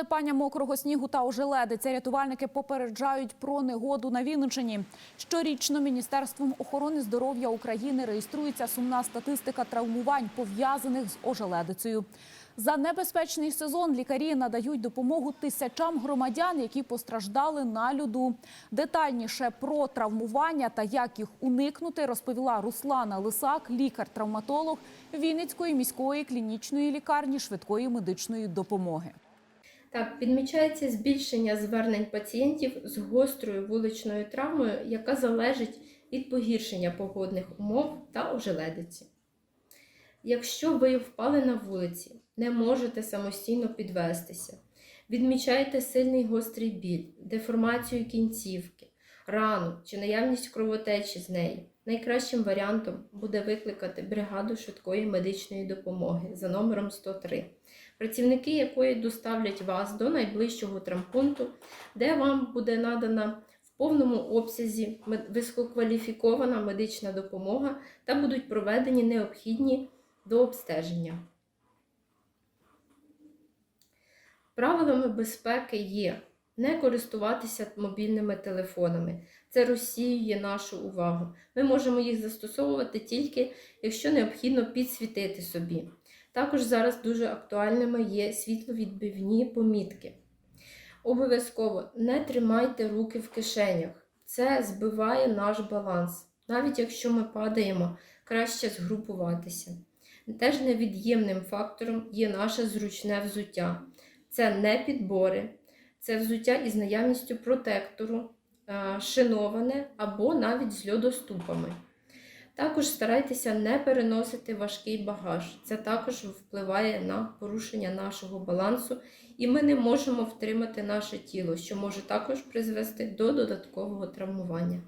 Налипання мокрого снігу та ожеледиця рятувальники попереджають про негоду на Вінниччині. Щорічно Міністерством охорони здоров'я України реєструється сумна статистика травмувань, пов'язаних з ожеледицею. За небезпечний сезон лікарі надають допомогу тисячам громадян, які постраждали на льоду. Детальніше про травмування та як їх уникнути розповіла Руслана Лисак, лікар-травматолог Вінницької міської клінічної лікарні швидкої медичної допомоги. Так, підмічається збільшення звернень пацієнтів з гострою вуличною травмою, яка залежить від погіршення погодних умов та ожеледиці. Якщо ви впали на вулиці, не можете самостійно підвестися, відмічаєте сильний гострий біль, деформацію кінцівки, рану чи наявність кровотечі з неї, найкращим варіантом буде викликати бригаду швидкої медичної допомоги за номером 103 працівники якої доставлять вас до найближчого травмпункту, де вам буде надана в повному обсязі висококваліфікована медична допомога та будуть проведені необхідні до обстеження. Правилами безпеки є не користуватися мобільними телефонами. Це розсіює нашу увагу. Ми можемо їх застосовувати тільки, якщо необхідно підсвітити собі. Також зараз дуже актуальними є світловідбивні помітки. Обов'язково не тримайте руки в кишенях. Це збиває наш баланс. Навіть якщо ми падаємо, краще згрупуватися. Теж невід'ємним фактором є наше зручне взуття. Це не підбори, це взуття із наявністю протектору, е, шиноване або навіть з льодоступами. Також старайтеся не переносити важкий багаж. Це також впливає на порушення нашого балансу, і ми не можемо втримати наше тіло, що може також призвести до додаткового травмування.